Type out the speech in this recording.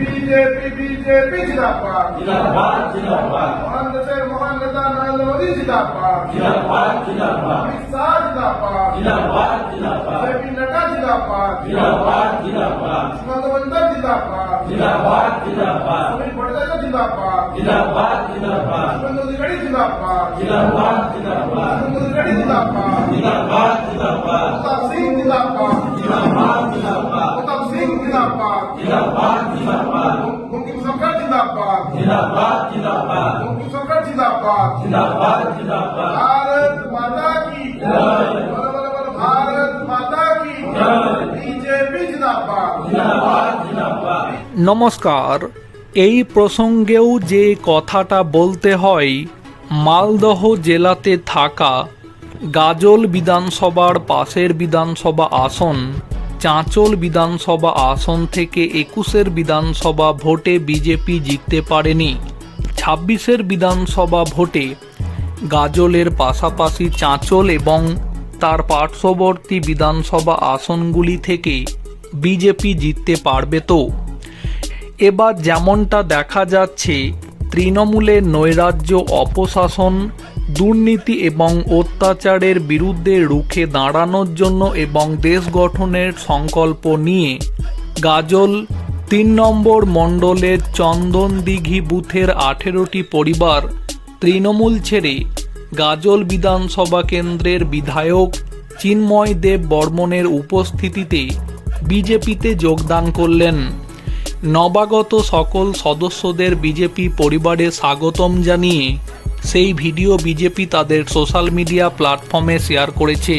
BJP BJP জিন্দাবাদ জিন্দাবাদ জিন্দাবাদ মহান দেশের মহান নেতা নরেন্দ্র মোদী জিন্দাবাদ জিন্দাবাদ জিন্দাবাদ অমিত শাহ জিন্দাবাদ জিন্দাবাদ জিন্দাবাদ জেপি নাড্ডা জিন্দাবাদ জিন্দাবাদ জিন্দাবাদ সুমন্ত মজুমদার জিন্দাবাদ জিন্দাবাদ জিন্দাবাদ সুনীল ভট্টাচার্য জিন্দাবাদ জিন্দাবাদ জিন্দাবাদ শুভেন্দু অধিকারী জিন্দাবাদ জিন্দাবাদ জিন্দাবাদ শুভেন্দু অধিকারী জিন্দাবাদ জিন্দাবাদ জিন্দাবাদ প্রতাপ সিং জিন্দাবাদ জিন্দাবাদ জিন্দাবাদ প্রতাপ সিং জিন্দাবাদ জিন্দাবাদ জিন্দাবাদ বঙ্কিম সরকার জিন্দাবাদ জিন্দাবাদ জিন্দাবাদ বঙ্কিম সরকার জিন্দাবাদ জিন্দাবাদ জিন্দাবাদ भारत माता की जय। बोलो, बोलो, बोलो, भारत माता की जय। बीजेपी जिंदाबाद জিন্দাবাদ জিন্দাবাদ নমস্কার এই প্রসঙ্গেও যে কথাটা বলতে হয় মালদহ জেলাতে থাকা গাজল বিধানসভার পাশের বিধানসভা আসন চাঁচল বিধানসভা আসন থেকে একুশের বিধানসভা ভোটে বিজেপি জিততে পারেনি। ছাব্বিশের বিধানসভা ভোটে গাজলের পাশাপাশি চাঁচল এবং তার পার্শ্ববর্তী বিধানসভা আসনগুলি থেকে বিজেপি জিততে পারবে তো। এবার যেমনটা দেখা যাচ্ছে, তৃণমূলের নৈরাজ্য অপশাসন দুর্নীতি এবং অত্যাচারের বিরুদ্ধে রুখে দাঁড়ানোর জন্য এবং দেশ গঠনের সংকল্প নিয়ে গাজল তিন নম্বর মণ্ডলের চন্দনদিঘি বুথের আঠেরোটি পরিবার তৃণমূল ছেড়ে গাজল বিধানসভা কেন্দ্রের বিধায়ক চিন্ময় দেব বর্মনের উপস্থিতিতে বিজেপিতে যোগদান করলেন। নবাগত সকল সদস্যদের বিজেপি পরিবারে স্বাগতম জানিয়ে সেই ভিডিও বিজেপি তাদের সোশ্যাল মিডিয়া প্ল্যাটফর্মে শেয়ার করেছে।